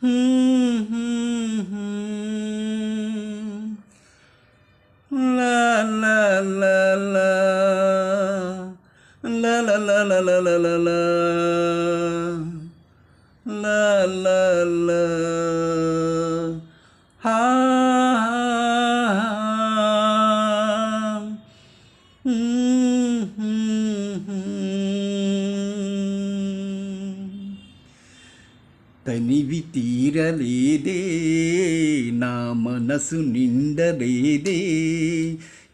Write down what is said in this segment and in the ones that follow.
La la la la. La la la la la la la. La La la. la తనివి తీరలేదే నా మనసు నిండలేదే.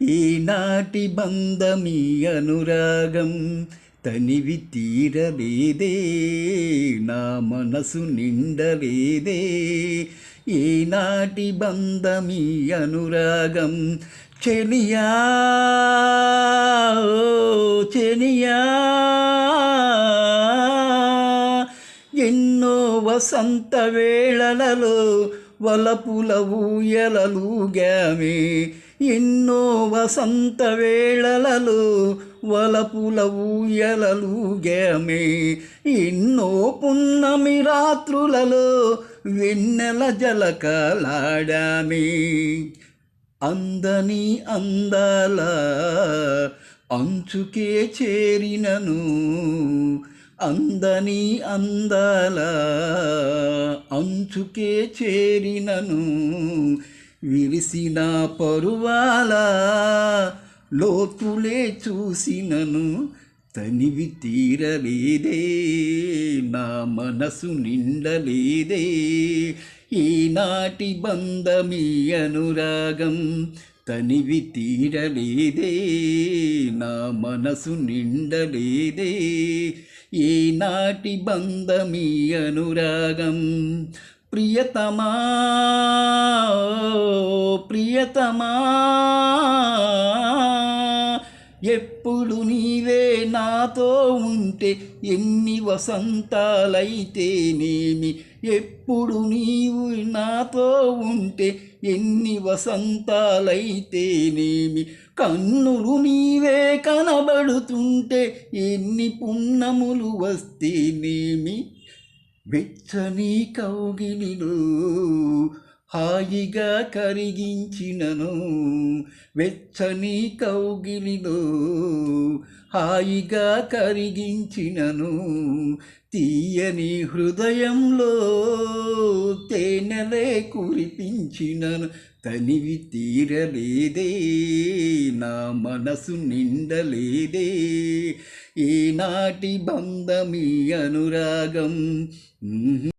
ఈనాటి బంధమీ అనురాగం తనివి తీరలేదే నా మనసు నిండలేదే. ఈనాటి బంధమీ అనురాగం చెనియా చెనియా వసంత వేళలలో వలపుల ఊయలలుగామే ఎన్నో వసంత వేళలలో వలపుల ఊయలలుగామే ఎన్నో పున్నమి రాత్రులలో వెన్నెల జలకలాడామే. అందని అందాల అంచుకే చేరినను అందని అందాల అంచుకే చేరినను విరిసిన పరువాల లోతులే చూసినను తనివి తీరలేదే నా మనసు నిండలేదే. ఈనాటి బంధమీ అనురాగం తనివి తీరలేదే నా మనసు నిండలేదే. ఏనాటి బంధమీ అనురాగం? ప్రియతమా ప్రియతమా ఎప్పుడు నీవే నాతో ఉంటే ఎన్ని వసంతాలైతేనేమి? ఎప్పుడు నీవు నాతో ఉంటే ఎన్ని వసంతాలైతేనేమి? కన్నులు నీవే కనబడుతుంటే ఎన్ని పుణ్యములు వస్తేనేమి? వెచ్చని కౌగిలిలో హాయిగా కరిగించినను వెచ్చని కౌగిలిలో హాయిగా కరిగించినను తీయని హృదయంలో తేనెలే కురిపించినను తనివి తీరలేదే నా మనసు నిండలేదే. ఈనాటి బంధమీ అనురాగం